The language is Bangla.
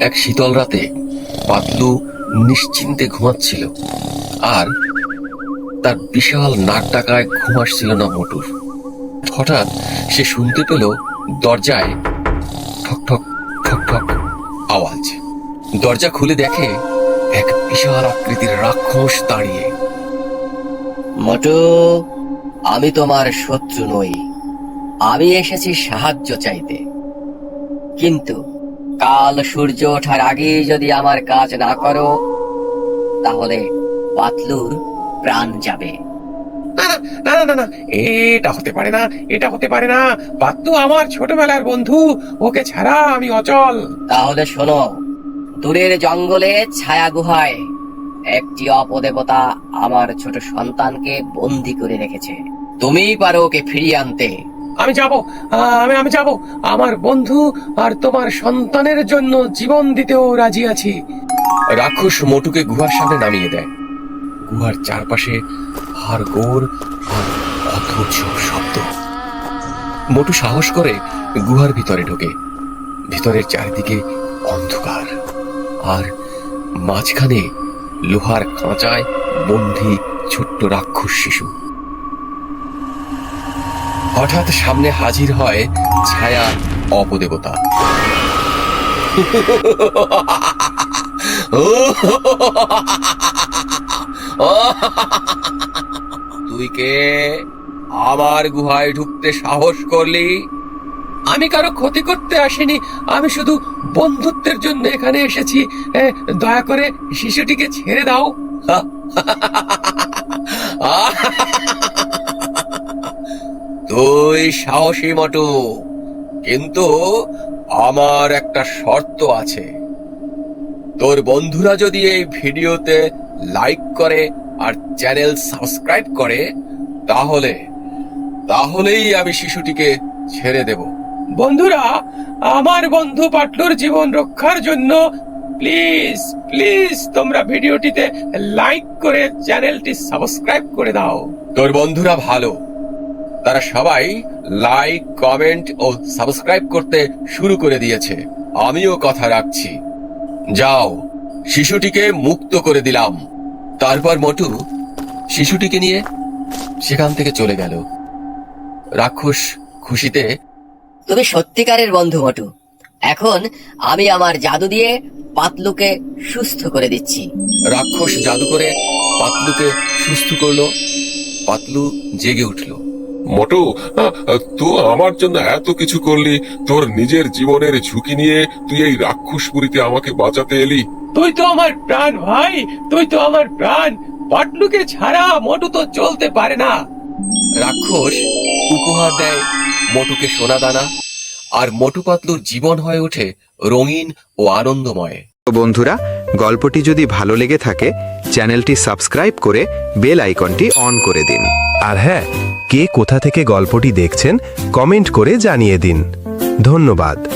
এক শীতল রাতে পাতলু নিশ্চিন্তে ঘুমাচ্ছিল। আর তার বিশাল নাক ডাকায় ঘুম আসছিল না মোটুর। হঠাৎ সে শুনতে পেল দরজায় ঠক ঠক ঠক ঠক আওয়াজ। দরজা খুলে দেখে এক বিশাল আকৃতির রাক্ষস দাঁড়িয়ে। মোটু, আমি তোমার শত্রু নই। আমি এসেছি সাহায্য চাইতে। কিন্তু কাল সূর্য ওঠার আগে যদি আমার কাজ না করো তাহলে পাতলুর প্রাণ যাবে। না না না না না না এটা হতে পারে না এটা হতে পারে না। পাত্তু আমার ছোটবেলার বন্ধু ওকে ছাড়া আমি অচল। তাহলে শোনো দূরের জঙ্গলে ছায়া গুহায় একটি অপদেবতা আমার ছোট সন্তানকে বন্দি করে রেখেছে। তুমিই পারো ওকে ফিরিয়ে আনতে। আমি যাব আমি আমি যাব। আমার বন্ধু আর তোমার সন্তানের জন্য জীবন দিতেও রাজি আছি। রাক্ষস মোটুকে গুহার সামনে নামিয়ে দেয়। গুহার চারপাশে হার গোর আর সব শব্দ। মোটু সাহস করে গুহার ভিতরে ঢোকে। ভিতরের চারিদিকে অন্ধকার আর মাঝখানে লোহার খাঁচায় বন্ধি ছোট্ট রাক্ষস শিশু। হঠাৎ সামনে হাজির হয় ছায়া অপদেবতা। তুই কে? আমার গুহায় ঢুকতে সাহস করলি? আমি কারও ক্ষতি করতে আসিনি, আমি শুধু বন্ধুত্বের জন্য এখানে এসেছি। দয়া করে শিশুটিকে ছেড়ে দাও। তুই সাহসী মটু, কিন্তু আমার একটা শর্ত আছে। তোর বন্ধুরা যদি এই ভিডিওতে লাইক করে আর চ্যানেল সাবস্ক্রাইব করে, তাহলে, তাহলেই আমি শিশুটিকে ছেড়ে দেব। বন্ধুরা, আমার বন্ধু পাটলুর জীবন রক্ষার জন্য প্লিজ প্লিজ তোমরা ভিডিওটিতে লাইক করে চ্যানেলটি সাবস্ক্রাইব করে দাও। তোর বন্ধুরা ভালো। তারা সবাই লাইক কমেন্ট ও সাবস্ক্রাইব করতে শুরু করে দিয়েছে। আমিও কথা রাখছি। যাও শিশুটিকে মুক্ত করে দিলাম। তারপর মটু শিশুটিকে নিয়ে সেখান থেকে চলে গেল। রাক্ষস খুশিতে তুমি সত্যিকারের বন্ধু মটু। এখন আমি আমার জাদু দিয়ে পাতলুকে সুস্থ করে দিচ্ছি। রাক্ষস জাদু করে পাতলুকে সুস্থ করল। পাতলু জেগে উঠল। মোটু তুই আমার জন্য এত কিছু করলি তোর নিজের জীবনের ঝুঁকি নিয়ে তুই এই রাক্ষসপুরীতে আমাকে বাঁচাতে এলি। তুই তো আমার প্রাণ ভাই তুই তো আমার প্রাণ। পাটলুকে ছাড়া মোটু তো চলতে পারে না। রাক্ষস উপহার দেয় মোটুকে সোনা দানা আর মোটু পাতলুর জীবন হয়ে ওঠে রঙিন ও আনন্দময়। তো বন্ধুরা গল্পটি যদি ভালো লেগে থাকে চ্যানেলটি সাবস্ক্রাইব করে বেল আইকনটি অন করে দিন। আর হ্যাঁ কে কোথা থেকে গল্পটি দেখছেন, কমেন্ট করে জানিয়ে দিন। ধন্যবাদ।